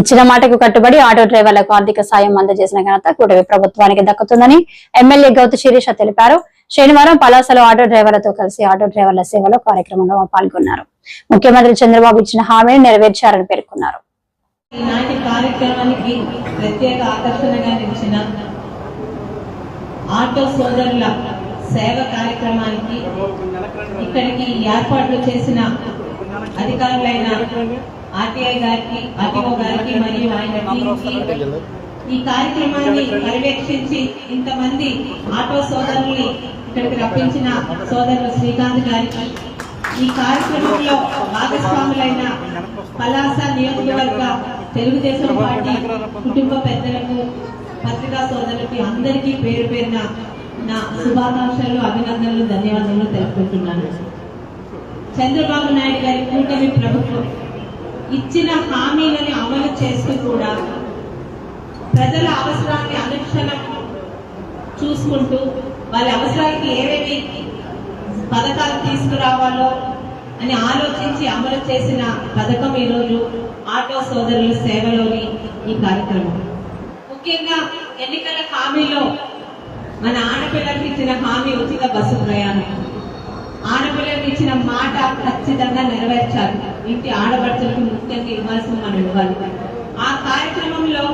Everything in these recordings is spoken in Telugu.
ఇచ్చిన మాటకు కట్టుబడి ఆటో డ్రైవర్లకు ఆర్థిక సాయం అందజేసిన ఘనత కూటమి ప్రభుత్వానికి దక్కుతుందని ఎమ్మెల్యే గౌత శిరీష తెలిపారు. శనివారం పలాసలో ఆటో డ్రైవర్లతో కలిసి ఆటో డ్రైవర్ల సేవలో కార్యక్రమంలో పాల్గొన్నారు. ముఖ్యమంత్రి చంద్రబాబు ఇచ్చిన హామీని నెరవేర్చారని పేర్కొన్నారు. ఈనాటి కార్యక్రమానికి ప్రత్యేక ఆకర్షణగా నిలిచిన ఆటో సోదరుల సేవ కార్యక్రమానికి ఇక్కడికి ఏర్పాట్లు చేసిన అధికారులైన ఆర్టీఐ గారికి ఆర్టీఓ గారికి మరియు ఆయన ఈ కార్యక్రమాన్ని పర్యవేక్షించి ఇంతమంది ఆటో సోదరుల్ని ఇక్కడికి రప్పించిన సోదరులు శ్రీకాంత్ గారికి ఈ కార్యక్రమంలో భాగస్వాములైన పలాస నియోజకవర్గ తెలుగుదేశం పార్టీ కుటుంబ పెద్దలకు పత్రికా సోదరులకి అందరికీ పేరు పేరున నా శుభాకాంక్షలు అభినందనలు ధన్యవాదాలు తెలుపుకుంటున్నాను. చంద్రబాబు నాయుడు గారి కూటమి ప్రభుత్వం ఇచ్చిన హామీలని అమలు చేస్తూ కూడా ప్రజల అవసరాన్ని అనుక్షణం చూసుకుంటూ వాళ్ళ అవసరాలకి ఏవేవి పథకాలు తీసుకురావాలో అని ఆలోచించి అమలు చేసిన పథకం ఈరోజు ఆటో సోదరుల సేవలోని ఈ కార్యక్రమం. ముఖ్యంగా ఎన్నికల హామీలో మన ఆడపిల్లలకి ఇచ్చిన హామీ ఉచిత బస్సు ప్రయాణం. ఆడపిల్లలకు ఇచ్చిన మాట ఖచ్చితంగా నెరవేర్చాలి. ఇంటి ఆడపడుచులకు ముఖ్యంగా ఇవ్వాల్సిన మనం ఇవ్వాలి. ఆ కార్యక్రమంలో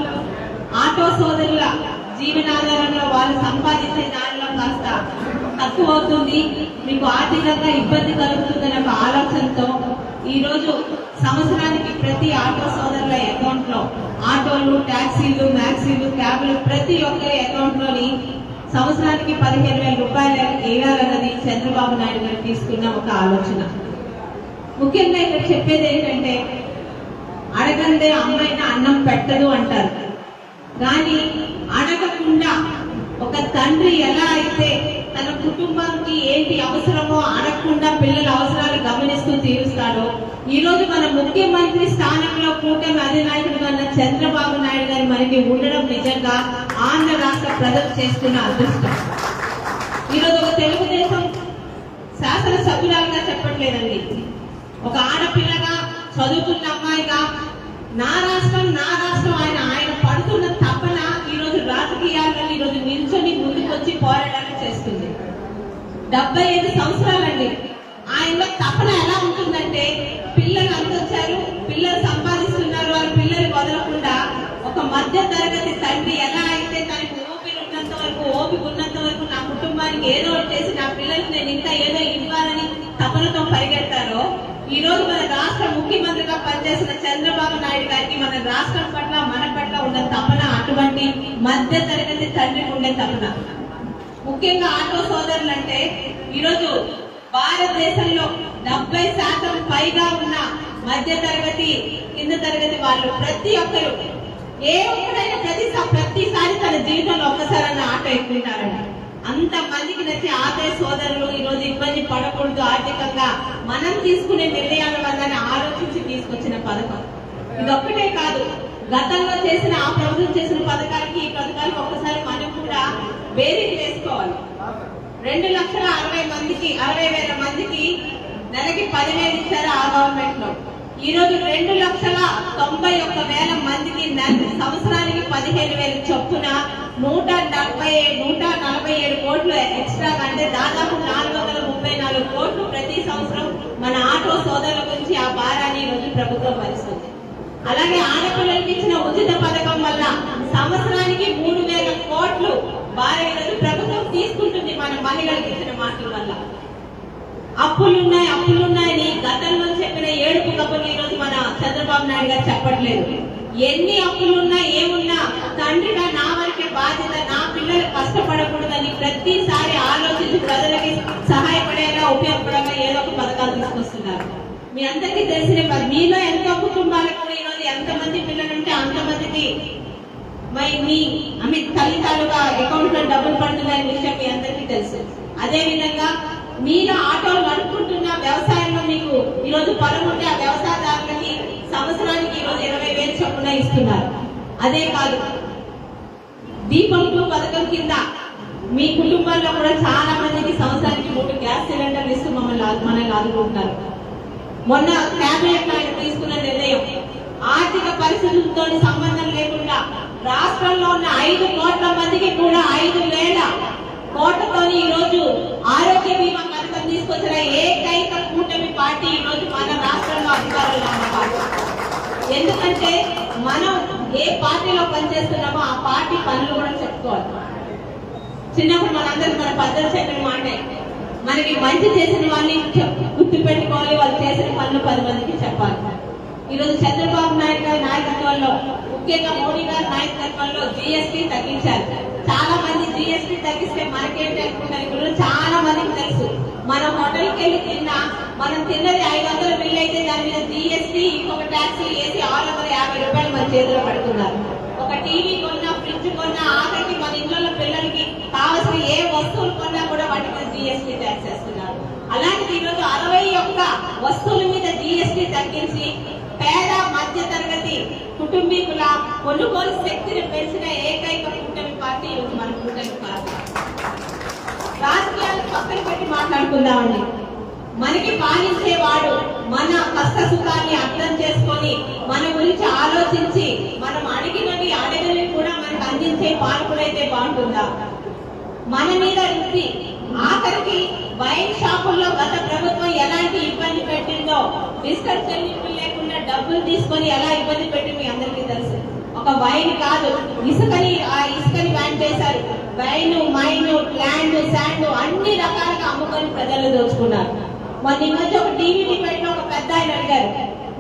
ఆటో సోదరుల జీవనాధారంలో వాళ్ళు సంపాదించే దానిలో కాస్త తక్కువ అవుతుంది. మీకు ఆర్థికంగా ఇబ్బంది కలుగుతుందనే ఒక ఆలోచనతో ఈ రోజు సంవత్సరానికి ప్రతి ఆటో సోదరుల అకౌంట్లో ఆటోలు టాక్సీలు మ్యాక్సీలు క్యాబ్లు ప్రతి ఒక్కరి అకౌంట్లోని సంవత్సరానికి పదిహేను వేల రూపాయలు వేయాలన్నది చంద్రబాబు నాయుడు గారు తీసుకున్న ఒక ఆలోచన. ముఖ్యంగా ఇక్కడ చెప్పేది ఏంటంటే అడగందే అమ్మాయిన అన్నం పెట్టదు అంటారు. కానీ అడగకుండా ఒక తండ్రి ఎలా అయితే తన కుటుంబానికి ఏంటి అవసరమో అడగకుండా పిల్లల అవసరాలు గమనిస్తూ తీరుస్తాడో ఈ రోజు మన ముఖ్యమంత్రి స్థానంలో కూటమి అధినాయకుడిగా ఉన్న చంద్రబాబు నాయుడు గారు మనకి ఉండడం నిజంగా ఆంధ్ర రాష్ట్ర ప్రజలు చేస్తున్న అదృష్టం. ఈరోజు ఒక తెలుగుదేశం శాసనసభ్యురాలుగా చెప్పట్లేదండి. ఒక ఆడపిల్లగా చదువుకున్న అమ్మాయిగా నా రాష్ట్రం నా రాష్ట్రం ఆయన ఆయన పడుతున్న తపన ఈరోజు రోజు రాజకీయాల్లో నిల్చొని ముందుకొచ్చి పోరాటాలు చేస్తుంది. డెబ్బై ఐదు సంవత్సరాలండి. ఆయనలో తపన ఎలా ఉంటుందంటే పిల్లలు అంతొచ్చారు పిల్లలు సంపాదిస్తున్నారు వాళ్ళు పిల్లలు వదలకుండా ఒక మధ్య తరగతి తండ్రి ఎలా అయితే తనకు ఓపిక ఉన్నంత వరకు ఓపిక ఉన్నంత వరకు నా కుటుంబానికి ఏదో ఒకటి చేసి నా పిల్లలకు నేను ఇంకా ఏదో ఇవ్వాలని తపనతో పరిగెడతారో ఈ రోజు మన రాష్ట్ర ముఖ్యమంత్రిగా పనిచేసిన చంద్రబాబు నాయుడు గారికి మన రాష్ట్రం పట్ల మన పట్ల ఉన్న తపన అటువంటి మధ్య తరగతి తండ్రికి ఉండే తపన. ముఖ్యంగా ఆటో సోదరులు అంటే ఈరోజు భారతదేశంలో డెబ్బై శాతం పైగా ఉన్న మధ్య తరగతి కింద తరగతి వాళ్ళు ప్రతి ఒక్కరు ఏ ఒక్కడైనా ప్రతి ప్రతిసారి తన జీవితంలో ఒక్కసారన్నా ఆటో ఎక్కుంటారండి అంత మందికి నచ్చి ఆదాయ సోదరులు ఈ రోజు ఇబ్బంది పడకూడదు ఆర్థికంగా. మనం తీసుకునే నిర్ణయాల వల్లనే ఆలోచించి తీసుకొచ్చిన పథకం. ఇదొక్కటే కాదు గతంలో చేసిన ఆ ప్రభుత్వం చేసిన పథకాలకి ఈ పథకాలు ఒక్కసారి మనం కూడా బేరీలు వేసుకోవాలి. రెండు లక్షల అరవై మందికి అరవై వేల మందికి నెలకి పదివేలు ఇచ్చారు ఆ గవర్నమెంట్లో. ఈ రోజు రెండు లక్షల తొంభై ఒక్క వేల మందికి సంవత్సరానికి పదిహేను వేలు చొప్పున నూట డెబ్బై నూట నలభై ఏడు కోట్లు ఎక్స్ట్రా అంటే దాదాపు నాలుగు వందల ముప్పై నాలుగు కోట్లు ప్రతి సంవత్సరం మన ఆటో సోదరుల గురించి ఆ భారాన్ని ఈ రోజు ప్రభుత్వం భరిస్తుంది. అలాగే ఆడపిల్లలకి ఇచ్చిన ఉచిత పథకం వల్ల సంవత్సరానికి మూడు వేల కోట్లు భారీ ఈరోజు ప్రభుత్వం తీసుకుంటుంది మన మహిళలకు ఇచ్చిన మాటల వల్ల. అప్పులున్నాయి అప్పులున్నాయని గతంలో చెప్పిన ఏడుపు కబుర్లు ఈరోజు మన చంద్రబాబు నాయుడు గారు చెప్పట్లేదు. ఎన్ని అప్పులున్నా ఏమున్నా? తండ్రిగా నా వరకే బాధ్యత నా పిల్లలు కష్టపడకూడదని ప్రతిసారి ఆలోచించి ప్రజలకి సహాయపడేలా ఉపయోగపడేలా ఏదో ఒక పథకాలు తీసుకొస్తున్నారు. మీ అందరికీ తెలిసిన మీలో ఎంతో కుటుంబాలకు కూడా ఈరోజు ఎంతమంది పిల్లలుంటే అంతమందికి. మరి మీ మీ తల్లిదండ్రులుగా అకౌంట్లో డబ్బులు పడుతున్నాయనే విషయం మీ అందరికీ తెలుసు. అదే విధంగా మీలో ఆటోలు నడుపుకుంటున్న వ్యవసాయంలో మీకు ఈరోజు పొలం ఉంటే ఆ వ్యవసాయదారులకి సంవత్సరానికి ఈరోజు ఇరవై వేలు చొప్పున ఇస్తున్నారు. అదే కాదు దీపం టూ పథకం కింద మీ కుటుంబంలో కూడా చాలా మందికి సంవత్సరానికి మూడు గ్యాస్ సిలిండర్లు ఇస్తూ మమ్మల్ని మనల్ని ఆదుకుంటున్నారు. మొన్న క్యాబినెట్లో ఆయన తీసుకున్న నిర్ణయం. ఆర్థిక పరిస్థితులతో సంబంధం లేకుండా రాష్ట్రంలో ఉన్న ఐదు కోట్ల మందికి కూడా ఐదు వేల కోట్లతోని ఈ రోజు ఆరోగ్య బీమా పథకం తీసుకొచ్చిన ఏకైక కూటమి పార్టీ ఈ రోజు మన రాష్ట్రంలో అధికారులు ఎందుకంటే మనం ఏ పార్టీలో పనిచేస్తున్నామో ఆ పార్టీ పనులు కూడా చెప్పుకోవాలి. చిన్నప్పుడు మనందరం మన పద్ధతి చెప్పిన మాటే మనకి మంచి చేసిన వాళ్ళని గుర్తు పెట్టుకోవాలి వాళ్ళు చేసిన పనులు పది మందికి చెప్పాలి. ఈరోజు చంద్రబాబు నాయుడు గారి నాయకత్వంలో ముఖ్యంగా మోడీ గారి నాయకత్వంలో జిఎస్టీ తగ్గించారు. చాలా మంది జిఎస్టీ తగ్గిస్తే మనకేంటి అనుకుంటారు ఇప్పుడు చాలా మందికి తెలుసు. మనం హోటల్కి వెళ్ళి తిన్నా మనం తిన్నది ఐదు వందల బిల్ అయితే దాని మీద జిఎస్టీ ఇంకొక ట్యాక్సీ వేసి ఆరు వందల యాభై రూపాయలు మన చేతిలో పడుతున్నారు. ఒక టీవీ కొన్నా ఫ్రిడ్జ్ కొన్నా ఆఖరికి మన ఇంట్లో పిల్లలకి కావలసిన ఏ వస్తువులు కొన్నా కూడా వాటి మీద జిఎస్టీ ట్యాక్స్ వేస్తున్నారు. అలాంటిది ఈరోజు అరవై ఒక్క వస్తువుల మీద జిఎస్టీ తగ్గించి పేద మధ్య తరగతి కుటుంబీకుల కొనుగోలు శక్తిని పెంచిన ఏకైక కూటమి పార్టీ ఈరోజు మన కూటమి పార్టీ. రాజకీయాలు పక్కన పెట్టి మాట్లాడుకుందామండి. మనకి పాలించేవాడు మన కష్ట సుఖాన్ని అర్థం చేసుకొని మన గురించి ఆలోచించి మనం అడిగినవి అడగని కూడా మనకు అందించే పాలకుడైతే బాగుంటుందా? మన మీద రుద్ది ఆఖరికి వైన్ షాపుల్లో గత ప్రభుత్వం ఎలాంటి ఇబ్బంది పెట్టిందో బిస్కట్ చెల్లింపులు లేకుండా డబ్బులు తీసుకొని ఎలా ఇబ్బంది పెట్టి మీ అందరికీ తెలుసు. ఒక వైన్ కాదు. ఇసుకని ఆ ఇసుకని బ్యాన్ చేశారు. వైన్ మైన్ ల్యాండ్ శాండ్ అన్ని రకాలుగా అమ్ముకొని ప్రజలు దోచుకున్నారు. మొన్న ఈ మధ్య ఒక టీవీ డిబేట్లో ఒక పెద్ద ఆయన అడిగారు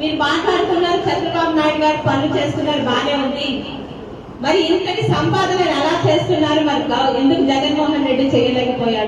మీరు మాట్లాడుతున్నారు చంద్రబాబు నాయుడు గారు పనులు చేస్తున్నారు బానే ఉంది. మరి ఇంతటి సంపాదన ఎలా చేస్తున్నారు? మరి ఎందుకు జగన్మోహన్ రెడ్డి చేయలేకపోయాడు?